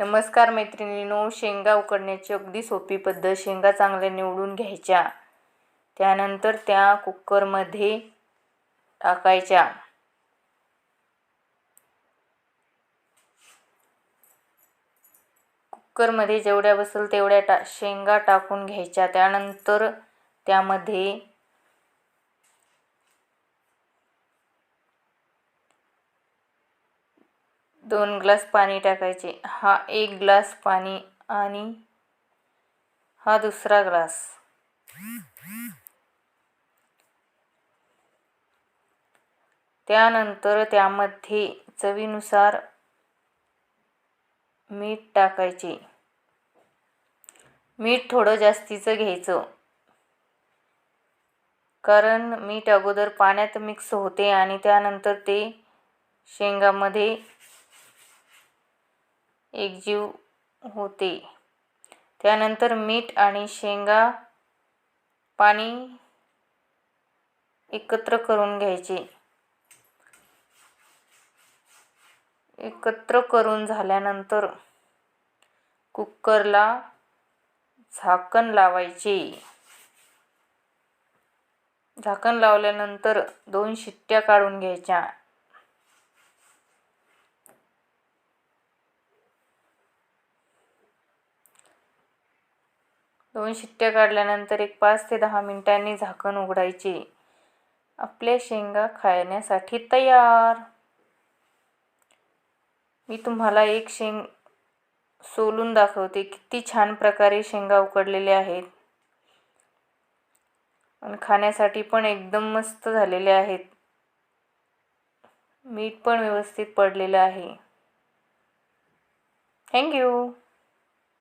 नमस्कार मैत्रिणींनो शेंगा उकडण्याची अगदी सोपी पद्धत शेंगा चांगल्या निवडून घ्यायच्या. त्यानंतर त्या कुकरमध्ये टाकायच्या. कुकरमध्ये जेवढ्या बसेल तेवढ्या टा शेंगा टाकून घ्यायच्या. त्यानंतर त्यामध्ये दोन ग्लास पाणी टाकायचे. हा एक ग्लास पाणी आणि हा दुसरा ग्लास. त्यानंतर त्यामध्ये चवीनुसार मीठ टाकायचे. मीठ थोडं जास्तीचं घ्यायचं. कारण मीठ अगोदर पाण्यात मिक्स होते आणि त्यानंतर ते शेंगामध्ये एकजीव होते. त्यानंतर मीठ आणि शेंगा पाणी एकत्र करून घ्यायचे. एकत्र करून झाल्यानंतर कुकरला झाकण लावायचे. झाकण लावल्यानंतर दोन शिट्ट्या काढून घ्यायच्या. दोन शिट्ट्या काढल्यानंतर एक पाच ते दहा मिनिटांनी झाकण उघडायचे. आपल्या शेंगा खाण्यासाठी तयार. मी तुम्हाला एक शेंग सोलून दाखवते. किती छान प्रकारे शेंगा उकडलेल्या आहेत. आणि खाण्यासाठी पण एकदम मस्त झालेले आहेत. मीठ पण व्यवस्थित पडलेलं आहे. थँक्यू